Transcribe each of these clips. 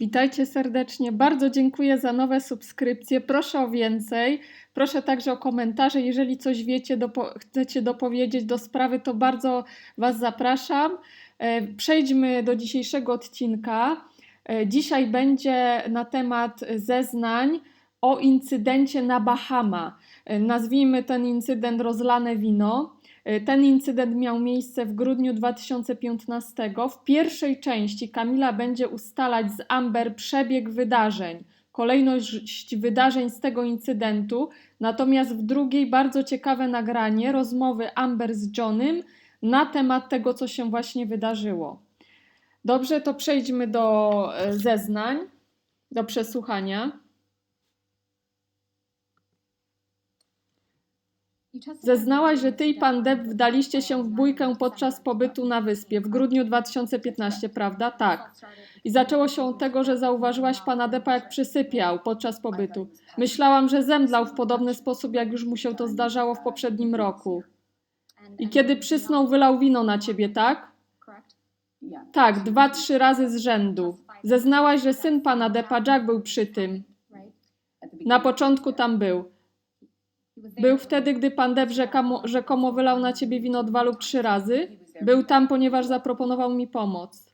Witajcie serdecznie. Bardzo dziękuję za nowe subskrypcje. Proszę o więcej. Proszę także o komentarze. Jeżeli coś wiecie, dopo chcecie dopowiedzieć do sprawy, to bardzo Was zapraszam. E, Przejdźmy do dzisiejszego odcinka. E, Dzisiaj będzie na temat zeznań o incydencie na Bahama. E, Nazwijmy ten incydent rozlane wino. E, Ten incydent miał miejsce w grudniu 2015. W pierwszej części Kamila będzie ustalać z Amber przebieg wydarzeń, kolejność wydarzeń z tego incydentu. Natomiast w drugiej bardzo ciekawe nagranie rozmowy Amber z Johnem na temat tego, co się właśnie wydarzyło. Dobrze, to przejdźmy do e, zeznań, do przesłuchania. Zeznałaś, że ty i pan Depp wdaliście się w bójkę podczas pobytu na wyspie w grudniu 2015, prawda? Tak. I zaczęło się od tego, że zauważyłaś pana Deppa, jak przysypiał podczas pobytu. Myślałam, że zemdlał w podobny sposób, jak już mu się to zdarzało w poprzednim roku. I kiedy przysnął, wylał wino na ciebie, tak? Tak, dwa, trzy razy z rzędu. Zeznałaś, że syn pana Deppa, Jack, był przy tym. Na początku tam był. Był wtedy, gdy pan Depp rzekamo, rzekomo wylał na ciebie wino dwa lub trzy razy? Był tam, ponieważ zaproponował mi pomoc.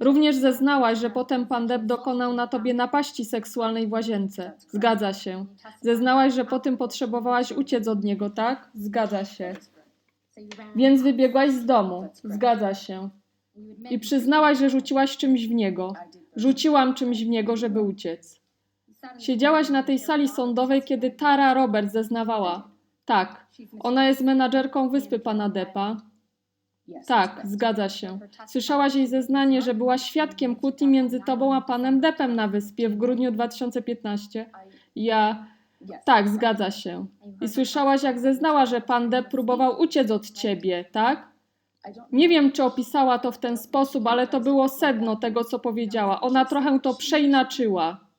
Również zeznałaś, że potem pan Depp dokonał na tobie napaści seksualnej w łazience. Zgadza się. Zeznałaś, że po tym potrzebowałaś uciec od niego, tak? Zgadza się. Więc wybiegłaś z domu. Zgadza się. I przyznałaś, że rzuciłaś czymś w niego. Rzuciłam czymś w niego, żeby uciec. Siedziałaś na tej sali sądowej, kiedy Tara Roberts zeznawała. Tak, ona jest menadżerką wyspy pana Deppa. Tak, zgadza się. Słyszałaś jej zeznanie, że była świadkiem kłótni między tobą a panem Deppem na wyspie w grudniu 2015. Ja. Tak, zgadza się. I słyszałaś, jak zeznała, że pan Depp próbował uciec od ciebie, tak? Nie wiem, czy opisała to w ten sposób, ale to było sedno tego, co powiedziała. Ona trochę to przeinaczyła.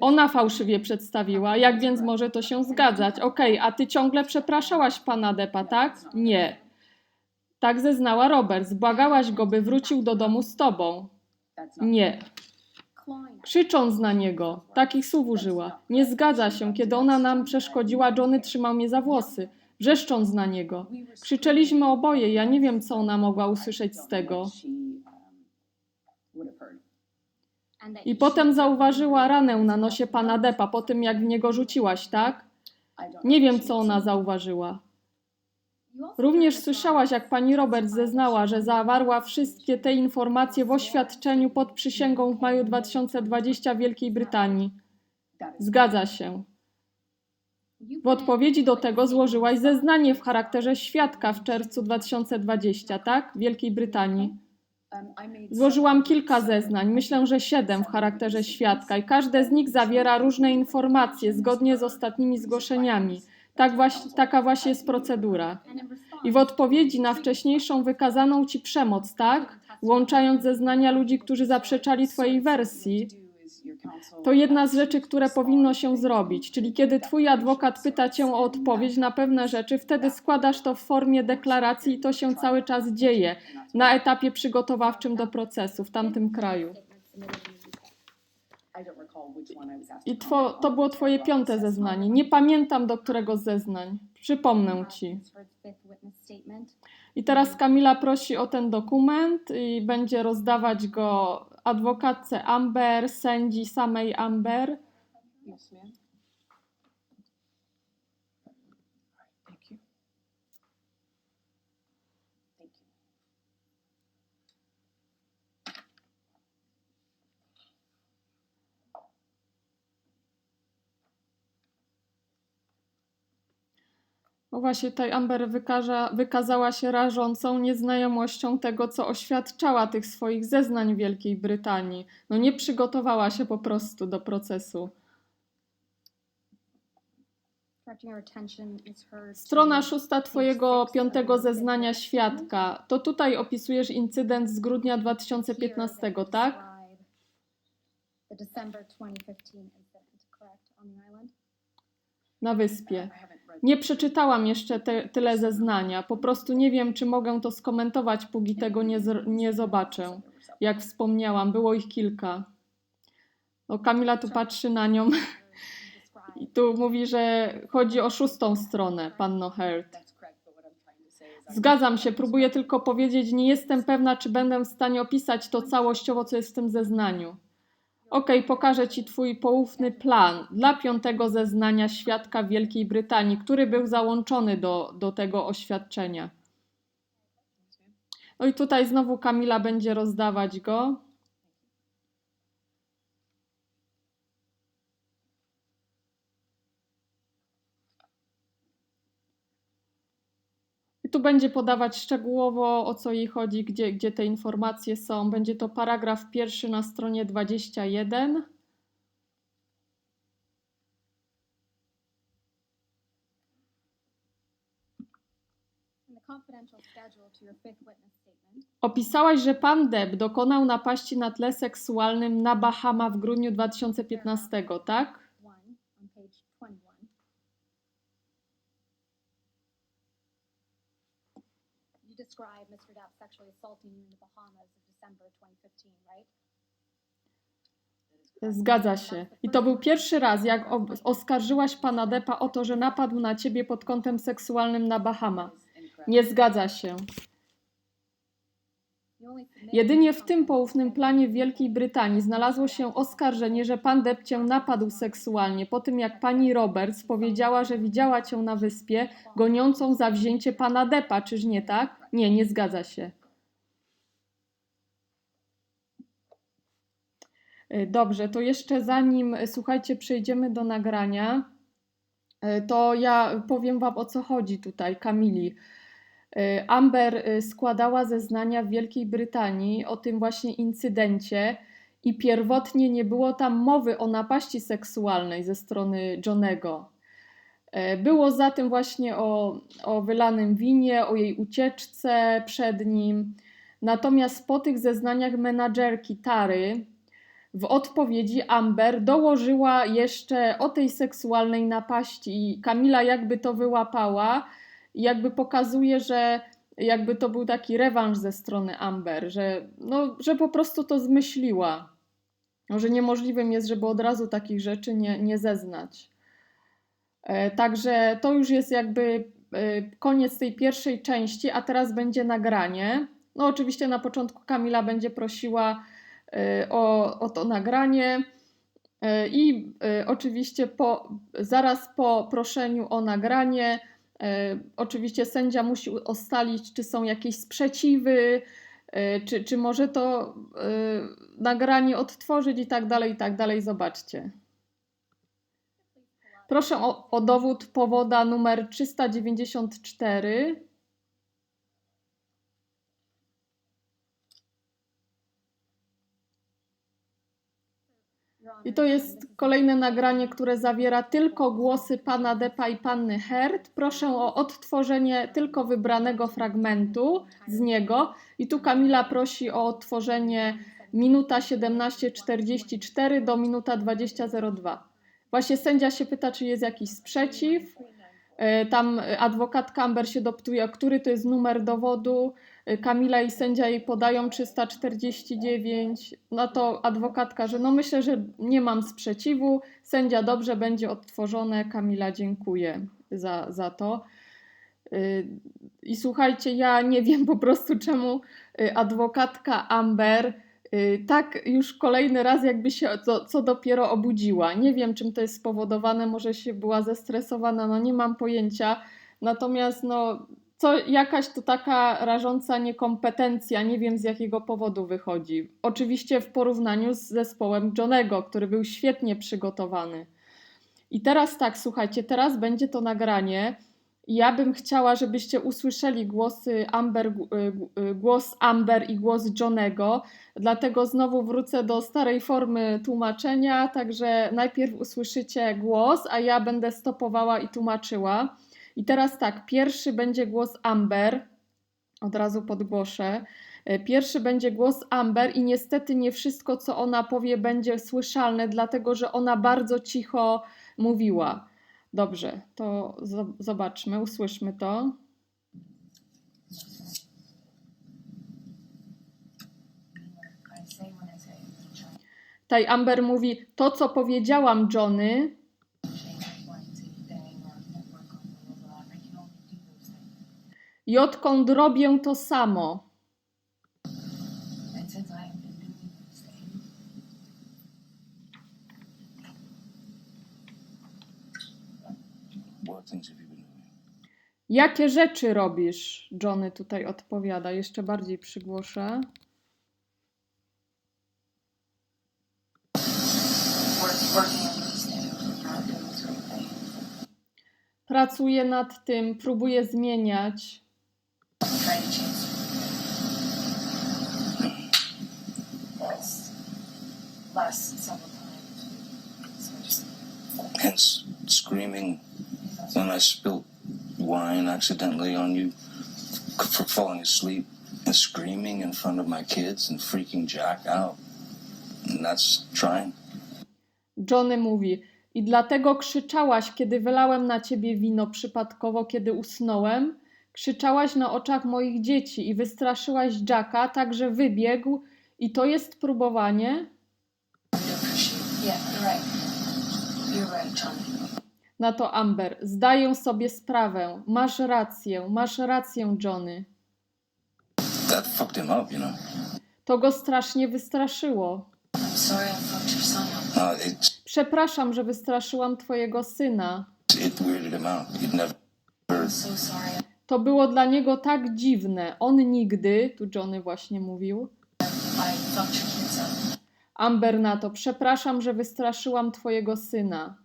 Ona fałszywie przedstawiła, jak więc może to się zgadzać? Okej, a ty ciągle przepraszałaś pana Deppa, tak? Nie. Tak zeznała Roberts. Błagałaś go, by wrócił do domu z tobą. Nie. Krzycząc na niego. Takich słów użyła. Nie zgadza się. Kiedy ona nam przeszkodziła, Johnny trzymał mnie za włosy. Wrzeszcząc na niego. Krzyczeliśmy oboje. Ja nie wiem, co ona mogła usłyszeć z tego. I potem zauważyła ranę na nosie pana Deppa po tym, jak w niego rzuciłaś, tak? Nie wiem, co ona zauważyła. Również słyszałaś, jak pani Roberts zeznała, że zawarła wszystkie te informacje w oświadczeniu pod przysięgą w maju 2020 w Wielkiej Brytanii. Zgadza się. W odpowiedzi do tego złożyłaś zeznanie w charakterze świadka w czerwcu 2020, tak? W Wielkiej Brytanii. Złożyłam kilka zeznań, myślę, że siedem w charakterze świadka i każde z nich zawiera różne informacje zgodnie z ostatnimi zgłoszeniami. Tak właśnie, taka właśnie jest procedura. I w odpowiedzi na wcześniejszą wykazaną ci przemoc, tak? Włączając zeznania ludzi, którzy zaprzeczali twojej wersji, to jedna z rzeczy, które powinno się zrobić. Czyli kiedy twój adwokat pyta cię o odpowiedź na pewne rzeczy, wtedy składasz to w formie deklaracji i to się cały czas dzieje na etapie przygotowawczym do procesu w tamtym kraju. I two, to było twoje piąte zeznanie. Nie pamiętam do którego zeznań. Przypomnę ci. I teraz Kamila prosi o ten dokument i będzie rozdawać go adwokatce Amber, sędzi samej Amber. No właśnie, tutaj Amber wykazała się rażącą nieznajomością tego, co oświadczała tych swoich zeznań Wielkiej Brytanii. No nie przygotowała się po prostu do procesu. Strona szósta Twojego piątego zeznania świadka. To tutaj opisujesz incydent z grudnia 2015, tak? The December 2015 incident, correct, on the island? Na wyspie. Nie przeczytałam jeszcze te, tyle zeznania. Po prostu nie wiem, czy mogę to skomentować, póki tego nie, zr- nie zobaczę. jak wspomniałam, było ich kilka. No, Kamila tu patrzy na nią i tu mówi, że chodzi o szóstą stronę, panno I- Zgadzam się, próbuję tylko powiedzieć, nie jestem pewna, czy będę w stanie opisać to całościowo, co jest w tym zeznaniu. Okej, pokażę Ci Twój poufny plan dla piątego zeznania świadka Wielkiej Brytanii, który był załączony do, do tego oświadczenia. No i tutaj znowu Kamila będzie rozdawać go. Tu będzie podawać szczegółowo o co jej chodzi, gdzie, gdzie te informacje są. Będzie to paragraf pierwszy na stronie 21. In the confidential schedule to your fifth witness statement, Opisałaś, że pan Deb dokonał napaści na tle seksualnym na Bahama w grudniu 2015, tak? one on page 21. You describe Mr. Dapp sexually assaulting you in the Bahamas of December 2015, right? Zgadza się. I to był pierwszy raz, jak oskarżyłaś pana Depa o to, że napadł na ciebie pod kątem seksualnym na Bahama. Nie zgadza się. Jedynie w tym poufnym planie w Wielkiej Brytanii znalazło się oskarżenie, że pan Depp cię napadł seksualnie po tym, jak pani Roberts powiedziała, że widziała cię na wyspie goniącą za wzięcie pana Deppa. Czyż nie tak? Nie, nie zgadza się. Y, Dobrze, to jeszcze zanim, y, słuchajcie, przejdziemy do nagrania, y, to ja powiem Wam o co chodzi tutaj, Kamili. Amber składała zeznania w Wielkiej Brytanii o tym właśnie incydencie i pierwotnie nie było tam mowy o napaści seksualnej ze strony Johnego. E, Było za tym właśnie o, o wylanym winie, o jej ucieczce przed nim. Natomiast po tych zeznaniach menadżerki Tary w odpowiedzi Amber dołożyła jeszcze o tej seksualnej napaści i Kamila jakby to wyłapała jakby pokazuje, że jakby to był taki rewanż ze strony Amber, że, no, że po prostu to zmyśliła. Że niemożliwym jest, żeby od razu takich rzeczy nie, nie zeznać. E, Także to już jest jakby e, koniec tej pierwszej części, a teraz będzie nagranie. No oczywiście na początku Kamila będzie prosiła e, o, o to nagranie i oczywiście po, zaraz po proszeniu o nagranie oczywiście sędzia musi ustalić, czy są jakieś sprzeciwy, czy, czy może to nagranie odtworzyć i tak dalej, i tak dalej. Zobaczcie. Proszę o, o dowód powoda numer 394. Your Honor, I to jest kolejne nagranie, które zawiera tylko głosy pana Depa i panny Herd. Proszę o odtworzenie tylko wybranego fragmentu z niego. I tu Kamila prosi o odtworzenie minuta 17.44 do minuta 20.02. Właśnie sędzia się pyta, czy jest jakiś sprzeciw. E, Tam adwokat Camber się doptuje, który to jest numer dowodu. E, Kamila i sędzia jej podają 349. No to adwokatka, że no myślę, że nie mam sprzeciwu. Sędzia dobrze będzie odtworzone. Kamila dziękuję za, za to. Y, I słuchajcie, ja nie wiem po prostu czemu adwokatka Amber tak już kolejny raz jakby się co, co dopiero obudziła. Nie wiem czym to jest spowodowane, może się była zestresowana, no nie mam pojęcia. Natomiast no co, jakaś to taka rażąca niekompetencja, nie wiem z jakiego powodu wychodzi. Oczywiście w porównaniu z zespołem Johnego, który był świetnie przygotowany. I teraz tak, słuchajcie, teraz będzie to nagranie. Ja bym chciała, żebyście usłyszeli głosy Amber, y, y, głos Amber i głos Johnego, dlatego znowu wrócę do starej formy tłumaczenia, także najpierw usłyszycie głos, a ja będę stopowała i tłumaczyła. I teraz tak, pierwszy będzie głos Amber, od razu podgłoszę. E, Pierwszy będzie głos Amber i niestety nie wszystko, co ona powie, będzie słyszalne, dlatego że ona bardzo cicho mówiła. Dobrze, to zo- zobaczmy, usłyszmy to. I Tutaj Amber mówi, to co powiedziałam Johnny, i odkąd robię to samo. Jakie rzeczy robisz? Johnny tutaj odpowiada. Jeszcze bardziej przygłoszę. Pracuję nad tym, próbuję zmieniać. Hence, screaming when I spilled wine accidentally on you for falling asleep and screaming in front of my kids and freaking Jack out. And that's trying. Johnny mówi: I dlatego krzyczałaś, kiedy wylałem na ciebie wino przypadkowo, kiedy usnąłem. Krzyczałaś na oczach moich dzieci i wystraszyłaś Jacka, tak że wybiegł. I to jest próbowanie? Yeah, you're right. You're right, Johnny. Na to Amber. Zdaję sobie sprawę. Masz rację, masz rację, Johnny. That fucked him up, you know. To go strasznie wystraszyło. Sorry I fucked your son up. Uh, it, Przepraszam, że wystraszyłam twojego syna. it weirded him out. He'd never I'm so sorry To było dla niego tak dziwne. On nigdy, tu Johnny właśnie mówił, I fucked your kids up. Amber na to, przepraszam, że wystraszyłam twojego syna.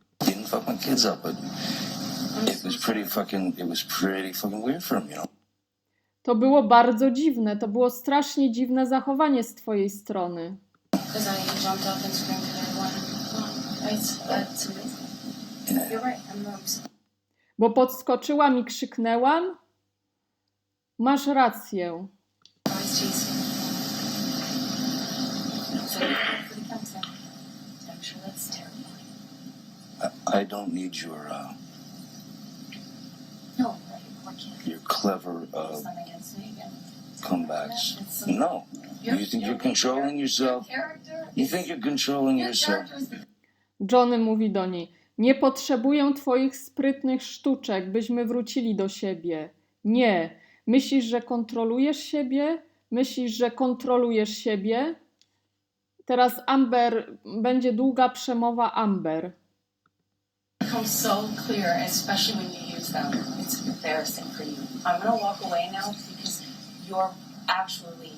Fuck my kids up, but it was pretty fucking. It was pretty fucking weird for him, you know. To było bardzo dziwne, to było strasznie dziwne zachowanie z twojej strony. Because I jumped up and screamed at everyone. Well, it's, that's amazing. Yeah. You're right. I'm, I'm so Bo podskoczyłam i krzyknęłam? Masz rację. Chasing. So you go for the counselor. I'm sure that's terrifying. I, I don't need your uh, No, why can't your clever uh, comebacks. No, you think you're controlling yourself. You think you're controlling your yourself. Johnny mówi do niej: Nie potrzebuję twoich sprytnych sztuczek, byśmy wrócili do siebie. Nie. Myślisz, że kontrolujesz siebie? Myślisz, że kontrolujesz siebie? Teraz Amber, będzie długa przemowa Amber. Become so clear, especially when you use them. It's embarrassing for you. I'm gonna walk away now because you're actually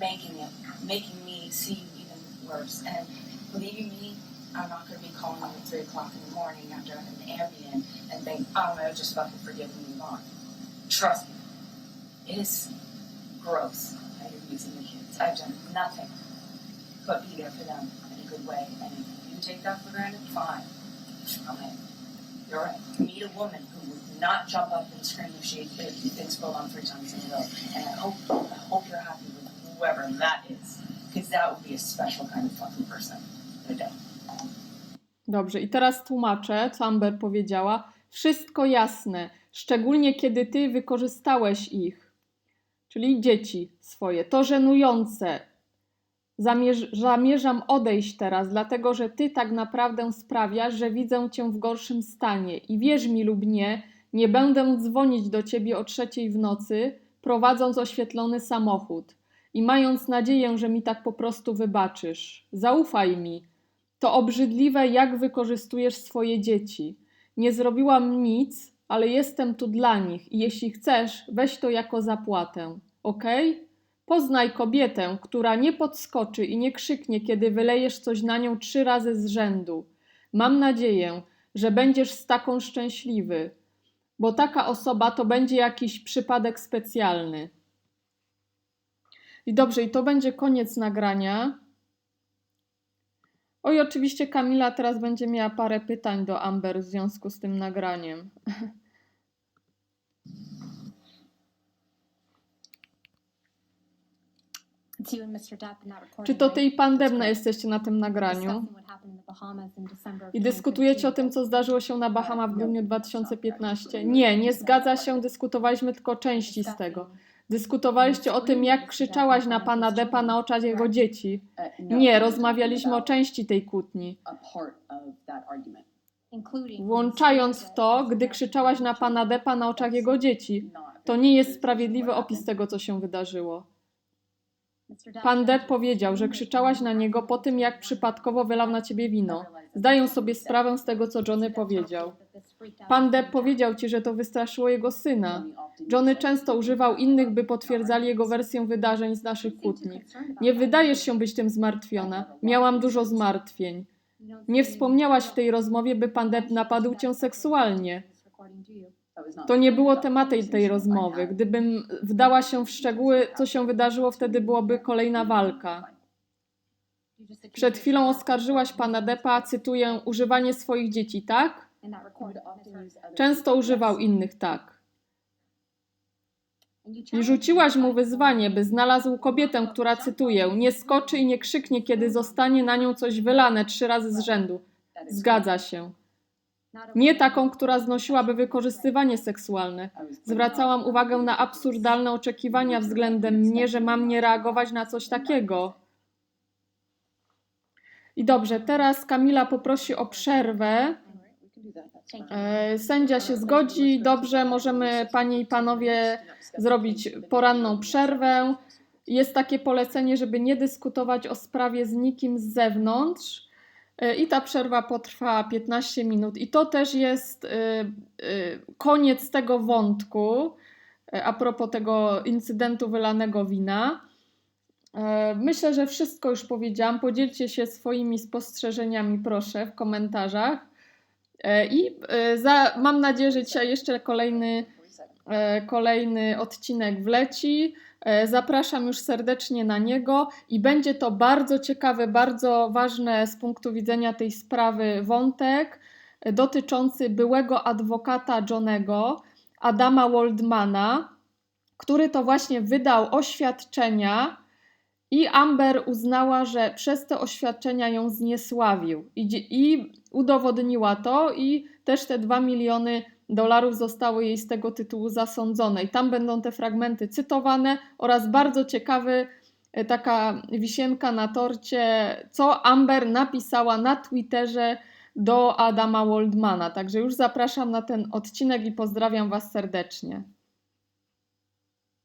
making it, making me see you even worse. And believing me, I'm not gonna be calling you at three o'clock in the morning after I'm in the Ambien and think, oh, no, just fucking forgive and move on. Trust me, it is gross how you're using the kids. I've done nothing but be there for them in a good way. And take that for granted, fine. You're right. Meet a woman who would not jump up and scream if she on three times in a row. And I hope I hope you're happy with whoever that is. Because that would be a special kind of fucking person. No doubt. Dobrze, i teraz tłumaczę, co Amber powiedziała. Wszystko jasne, szczególnie kiedy ty wykorzystałeś ich, czyli dzieci swoje. To żenujące. Zamierz, zamierzam odejść teraz, dlatego że ty tak naprawdę sprawiasz, że widzę cię w gorszym stanie. I wierz mi lub nie, nie będę dzwonić do ciebie o trzeciej w nocy, prowadząc oświetlony samochód i mając nadzieję, że mi tak po prostu wybaczysz. Zaufaj mi. To obrzydliwe, jak wykorzystujesz swoje dzieci. Nie zrobiłam nic, ale jestem tu dla nich i jeśli chcesz, weź to jako zapłatę. Ok? Poznaj kobietę, która nie podskoczy i nie krzyknie, kiedy wylejesz coś na nią trzy razy z rzędu. Mam nadzieję, że będziesz z taką szczęśliwy, bo taka osoba to będzie jakiś przypadek specjalny. I dobrze, i to będzie koniec nagrania. Oj, oczywiście Kamila teraz będzie miała parę pytań do Amber w związku z tym nagraniem. It's you and Mr. Depp in that recording, Czy to ty i pan Debna jesteście na tym nagraniu? I dyskutujecie o 2015. tym, co zdarzyło się na Bahama w grudniu 2015? Nie, nie zgadza się, dyskutowaliśmy tylko części z tego. Dyskutowaliście o tym, jak krzyczałaś na pana Depa na oczach jego dzieci. Nie, rozmawialiśmy o części tej kłótni. Włączając w to, gdy krzyczałaś na pana Depa na oczach jego dzieci. To nie jest sprawiedliwy opis tego, co się wydarzyło. Pan Depp powiedział, że krzyczałaś na niego po tym, jak przypadkowo wylał na ciebie wino. Zdaję sobie sprawę z tego, co Johnny powiedział. Pan Depp powiedział ci, że to wystraszyło jego syna. Johnny często używał innych, by potwierdzali jego wersję wydarzeń z naszych kłótni. Nie wydajesz się być tym zmartwiona. Miałam dużo zmartwień. Nie wspomniałaś w tej rozmowie, by pan Depp napadł cię seksualnie. To nie było tematem tej rozmowy. Gdybym wdała się w szczegóły, co się wydarzyło, wtedy byłoby kolejna walka. Przed chwilą oskarżyłaś pana Deppa, cytuję, używanie swoich dzieci, tak? Często używał innych, tak. I rzuciłaś mu wyzwanie, by znalazł kobietę, która, cytuję, nie skoczy i nie krzyknie, kiedy zostanie na nią coś wylane trzy razy z rzędu. Zgadza się. Nie taką, która znosiłaby wykorzystywanie seksualne. Zwracałam uwagę na absurdalne oczekiwania względem mnie, że mam nie reagować na coś takiego. I dobrze, teraz Kamila poprosi o przerwę. E, Sędzia się zgodzi. Dobrze, możemy panie i panowie zrobić poranną przerwę. Jest takie polecenie, żeby nie dyskutować o sprawie z nikim z zewnątrz. E, I ta przerwa potrwa 15 minut. I to też jest e, e, koniec tego wątku e, a propos tego incydentu wylanego wina. E, Myślę, że wszystko już powiedziałam. Podzielcie się swoimi spostrzeżeniami, proszę, w komentarzach. I za, mam nadzieję, że dzisiaj jeszcze kolejny, kolejny odcinek wleci. E, Zapraszam już serdecznie na niego i będzie to bardzo ciekawy, bardzo ważne z punktu widzenia tej sprawy wątek e, dotyczący byłego adwokata Johnego, Adama Waldmana, który to właśnie wydał oświadczenia i Amber uznała, że przez te oświadczenia ją zniesławił i, i udowodniła to i też te 2 miliony dolarów zostały jej z tego tytułu zasądzone. I tam będą te fragmenty cytowane oraz bardzo ciekawy e, taka wisienka na torcie, co Amber napisała na Twitterze do Adama Waldmana. Także już zapraszam na ten odcinek i pozdrawiam Was serdecznie.